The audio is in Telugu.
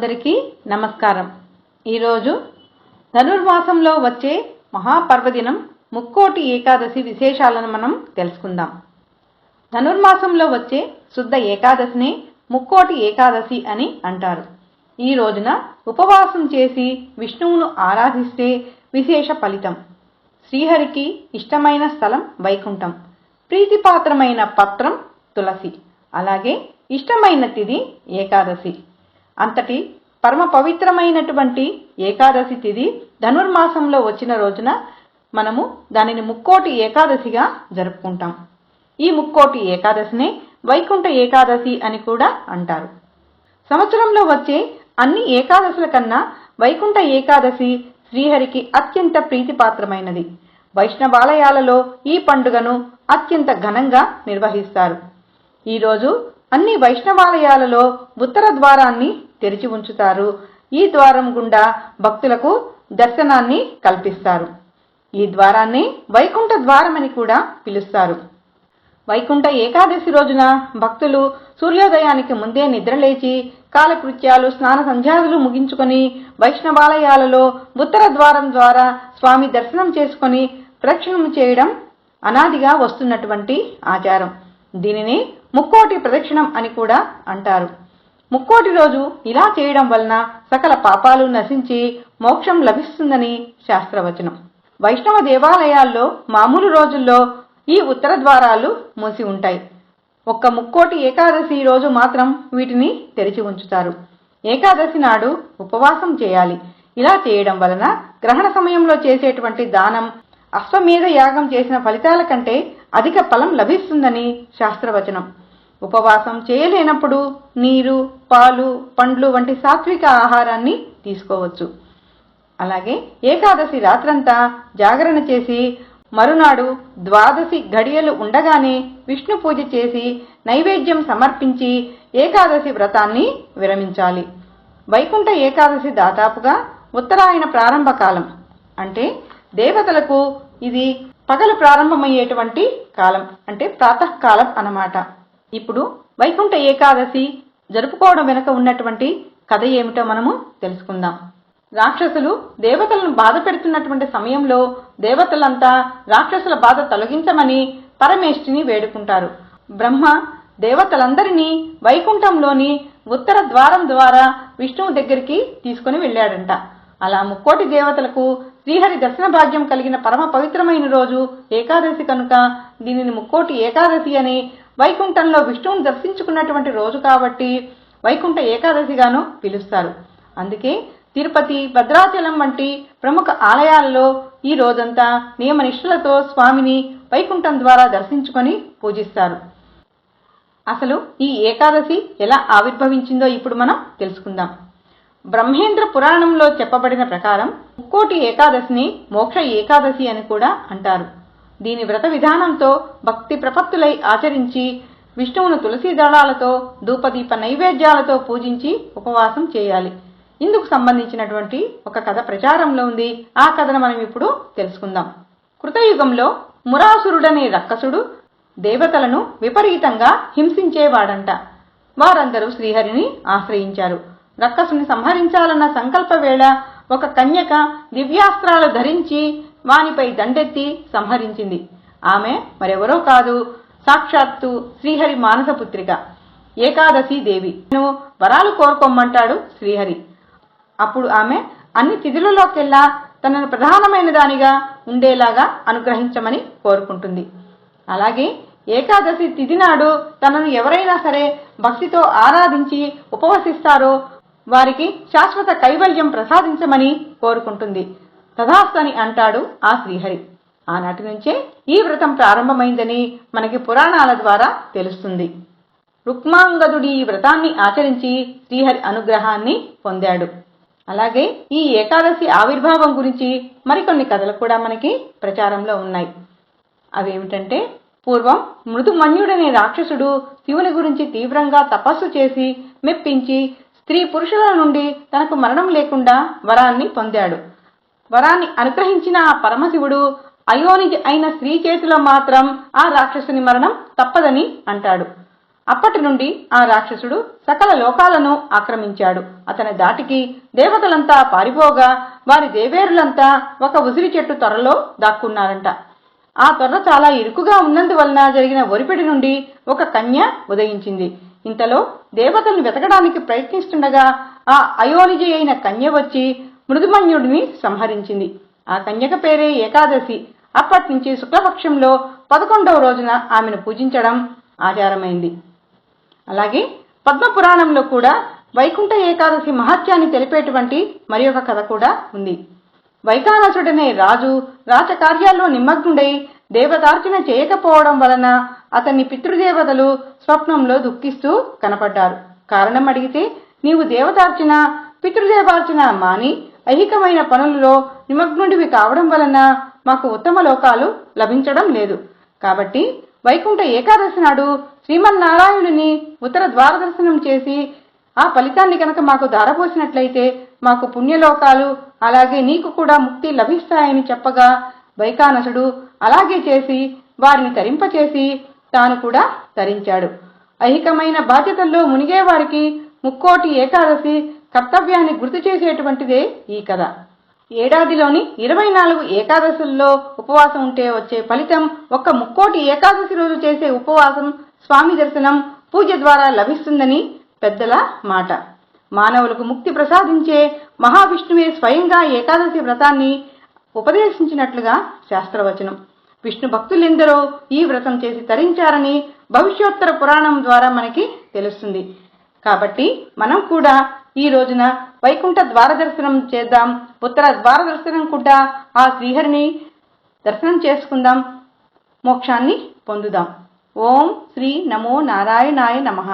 అందరికీ నమస్కారం. ఈరోజు ధనుర్మాసంలో వచ్చే మహాపర్వదినం ముక్కోటి ఏకాదశి విశేషాలను మనం తెలుసుకుందాం. ధనుర్మాసంలో వచ్చే శుద్ధ ఏకాదశిని ముక్కోటి ఏకాదశి అని అంటారు. ఈ రోజున ఉపవాసం చేసి విష్ణువును ఆరాధిస్తే విశేష ఫలితం. శ్రీహరికి ఇష్టమైన స్థలం వైకుంఠం ప్రీతిపాత్రమైన పత్రం తులసి అలాగే ఇష్టమైన తిది ఏకాదశి. అంతటి పరమ పవిత్రమైనటువంటి ఏకాదశి తిథి ధనుర్మాసంలో వచ్చిన రోజున మనము దానిని ముక్కోటి ఏకాదశిగా జరుపుకుంటాం. ఈ ముక్కోటి ఏకాదశిని వైకుంఠ ఏకాదశి అని కూడా అంటారు. సంవత్సరంలో వచ్చే అన్ని ఏకాదశుల కన్నా వైకుంఠ ఏకాదశి శ్రీహరికి అత్యంత ప్రీతిపాత్రమైనది. వైష్ణవాలయాలలో ఈ పండుగను అత్యంత ఘనంగా నిర్వహిస్తారు. ఈరోజు అన్ని వైష్ణవాలయాలలో ఉత్తర ద్వారాన్ని తెరిచి ఉంచుతారు. ఈ ద్వారం గుండా భక్తులకు దర్శనాన్ని కల్పిస్తారు. ఈ ద్వారాన్ని వైకుంఠ ద్వారమని కూడా పిలుస్తారు. వైకుంఠ ఏకాదశి రోజున భక్తులు సూర్యోదయానికి ముందే నిద్రలేచి కాలకృత్యాలు స్నాన సంధ్యాదులు ముగించుకొని వైష్ణవాలయాలలో ఉత్తర ద్వారం ద్వారా స్వామి దర్శనం చేసుకొని ప్రక్షణం చేయడం అనాదిగా వస్తున్నటువంటి ఆచారం. దీనిని ముక్కోటి ప్రదక్షిణం అని కూడా అంటారు. ముక్కోటి రోజు ఇలా చేయడం వలన సకల పాపాలు నశించి మోక్షం లభిస్తుందని శాస్త్రవచనం. వైష్ణవ దేవాలయాల్లో మామూలు రోజుల్లో ఈ ఉత్తర ద్వారాలు మూసి ఉంటాయి. ఒక్క ముక్కోటి ఏకాదశి రోజు మాత్రం వీటిని తెరిచి ఉంచుతారు. ఏకాదశి నాడు ఉపవాసం చేయాలి. ఇలా చేయడం వలన గ్రహణ సమయంలో చేసేటువంటి దానం అశ్వమేధ యాగం చేసిన ఫలితాల కంటే అధిక ఫలం లభిస్తుందని శాస్త్రవచనం. ఉపవాసం చేయలేనప్పుడు నీరు పాలు పండ్లు వంటి సాత్విక ఆహారాన్ని తీసుకోవచ్చు. అలాగే ఏకాదశి రాత్రంతా జాగరణ చేసి మరునాడు ద్వాదశి ఘడియలు ఉండగానే విష్ణు పూజ చేసి నైవేద్యం సమర్పించి ఏకాదశి వ్రతాన్ని విరమించాలి. వైకుంఠ ఏకాదశి దాదాపుగా ఉత్తరాయణ ప్రారంభ కాలం. అంటే దేవతలకు ఇది పగలు ప్రారంభమయ్యేటువంటి కాలం. అంటే ప్రాతకాలం అన్నమాట. ఇప్పుడు వైకుంఠ ఏకాదశి జరుపుకోవడం వెనుక ఉన్నటువంటి కథ ఏమిటో మనము తెలుసుకుందాం. రాక్షసులు దేవతలను బాధ పెడుతున్నటువంటి సమయంలో దేవతలంతా రాక్షసుల బాధ తొలగించమని పరమేష్ఠిని వేడుకుంటారు. బ్రహ్మ దేవతలందరినీ వైకుంఠంలోని ఉత్తర ద్వారం ద్వారా విష్ణువు దగ్గరికి తీసుకుని వెళ్ళాడంట. అలా ముక్కోటి దేవతలకు శ్రీహరి దర్శన భాగ్యం కలిగిన పరమ పవిత్రమైన రోజు ఏకాదశి కనుక దీనిని ముక్కోటి ఏకాదశి అని వైకుంఠంలో విష్ణువును దర్శించుకున్నటువంటి రోజు కాబట్టి వైకుంఠ ఏకాదశిగాను పిలుస్తారు. అందుకే తిరుపతి భద్రాచలం వంటి ప్రముఖ ఆలయాల్లో ఈ రోజంతా నియమనిష్ఠులతో స్వామిని వైకుంఠం ద్వారా దర్శించుకొని పూజిస్తారు. అసలు ఈ ఏకాదశి ఎలా ఆవిర్భవించిందో ఇప్పుడు మనం తెలుసుకుందాం. బ్రహ్మేంద్ర పురాణంలో చెప్పబడిన ప్రకారం ముక్కోటి ఏకాదశిని మోక్ష ఏకాదశి అని కూడా అంటారు. దీని వ్రత విధానంతో భక్తి ప్రపత్తులై ఆచరించి విష్ణువును తులసి దళాలతో ధూపదీప నైవేద్యాలతో పూజించి ఉపవాసం చేయాలి. ఇందుకు సంబంధించినటువంటి ఒక కథ ప్రచారంలో ఉంది. ఆ కథను మనం ఇప్పుడు తెలుసుకుందాం. కృతయుగంలో మురాసురుడనే రక్కసుడు దేవతలను విపరీతంగా హింసించేవాడంట. వారందరూ శ్రీహరిని ఆశ్రయించారు. రక్కసుని సంహరించాలన్న సంకల్ప వేళ ఒక కన్యక దివ్యాస్త్రాలు ధరించి వానిపై దండెత్తి సంహరించింది. ఆమె మరెవరో కాదు. సాక్షాత్తు శ్రీహరి మానసపుత్రిక ఏకాదశి దేవి. వరాలు కోరుకోమ్మంటాడు శ్రీహరి. అప్పుడు ఆమె అన్ని తిథులలోకెల్లా తనను ప్రధానమైన దానిగా ఉండేలాగా అనుగ్రహించమని కోరుకుంటుంది. అలాగే ఏకాదశి తిథి నాడు తనను ఎవరైనా సరే భక్తితో ఆరాధించి ఉపవసిస్తారో వారికి శాశ్వత కైవల్యం ప్రసాదించమని కోరుకుంటుంది. తథాస్తని అంటాడు ఆ శ్రీహరి. ఆనాటి నుంచే ఈ వ్రతం ప్రారంభమైందని మనకి పురాణాల ద్వారా తెలుస్తుంది. రుక్మాంగదుడి ఈ వ్రతాన్ని ఆచరించి శ్రీహరి అనుగ్రహాన్ని పొందాడు. అలాగే ఈ ఏకాదశి ఆవిర్భావం గురించి మరికొన్ని కథలు కూడా మనకి ప్రచారంలో ఉన్నాయి. అవేమిటంటే పూర్వం మృదుమన్యుడనే రాక్షసుడు శివుని గురించి తీవ్రంగా తపస్సు చేసి మెప్పించి స్త్రీ పురుషుల నుండి తనకు మరణం లేకుండా వరాన్ని పొందాడు. వరాన్ని అనుగ్రహించిన ఆ పరమశివుడు అయోనిజి అయిన స్త్రీ చేతిలో మాత్రం ఆ రాక్షసుని మరణం తప్పదని అంటాడు. అప్పటి నుండి ఆ రాక్షసుడు సకల లోకాలను ఆక్రమించాడు. అతని దాటికి దేవతలంతా పారిపోగా వారి దేవేరులంతా ఒక ఉసిరి చెట్టు త్వరలో దాక్కున్నారంట. ఆ త్వర చాలా ఇరుకుగా ఉన్నందువలన జరిగిన ఒరిపిడి నుండి ఒక కన్య ఉదయించింది. ఇంతలో దేవతలను వెతకడానికి ప్రయత్నిస్తుండగా ఆ అయోనిజి అయిన కన్య వచ్చి మృదుమన్యుడిని సంహరించింది. ఆ కన్యక పేరే ఏకాదశి. అప్పటి నుంచి శుక్లపక్షంలో పదకొండవ రోజున ఆమెను పూజించడం ఆచారమైంది. అలాగే పద్మపురాణంలో కూడా వైకుంఠ ఏకాదశి మహత్యాన్ని తెలిపేటువంటి మరి ఒక కథ కూడా ఉంది. వైకానసుడనే రాజు రాజకార్యాల్లో నిమగ్నుడై దేవతార్చన చేయకపోవడం వలన అతన్ని పితృదేవతలు స్వప్నంలో దుఃఖిస్తూ కనపడ్డారు. కారణం అడిగితే నీవు దేవతార్చన పితృదేవార్చన మాని ఐహికమైన పనులలో నిమగ్నుడివి కావడం వలన మాకు ఉత్తమ లోకాలు లభించడం లేదు. కాబట్టి వైకుంఠ ఏకాదశి నాడు శ్రీమన్నారాయణుని ఉత్తర ద్వార దర్శనం చేసి ఆ ఫలితాన్ని కనుక మాకు దారపోసినట్లయితే మాకు పుణ్యలోకాలు అలాగే నీకు కూడా ముక్తి లభిస్తాయని చెప్పగా వైకానసుడు అలాగే చేసి వారిని తరింపచేసి తాను కూడా తరించాడు. ఐహికమైన బాధ్యతల్లో మునిగే వారికి ముక్కోటి ఏకాదశి కర్తవ్యాన్ని గుర్తు చేసేటువంటిదే ఈ కథ. ఏడాదిలోని ఇరవై నాలుగు ఏకాదశుల్లో ఉపవాసం ఉంటే వచ్చే ఫలితం ఒక్క ముక్కోటి ఏకాదశి రోజు చేసే ఉపవాసం స్వామి దర్శనం పూజ ద్వారా లభిస్తుందని పెద్దల మాట. మానవులకు ముక్తి ప్రసాదించే మహావిష్ణువే స్వయంగా ఏకాదశి వ్రతాన్ని ఉపదేశించినట్లుగా శాస్త్రవచనం. విష్ణు భక్తులెందరో ఈ వ్రతం చేసి తరించారని భవిష్యోత్తర పురాణం ద్వారా మనకి తెలుస్తుంది. కాబట్టి మనం కూడా ఈ రోజున వైకుంఠ ద్వార దర్శనం చేద్దాం. ఉత్తర ద్వార దర్శనం కూడా ఆ శ్రీహరిని దర్శనం చేసుకుందాం. మోక్షాన్ని పొందుదాం. ఓం శ్రీ నమో నారాయణాయ నమః.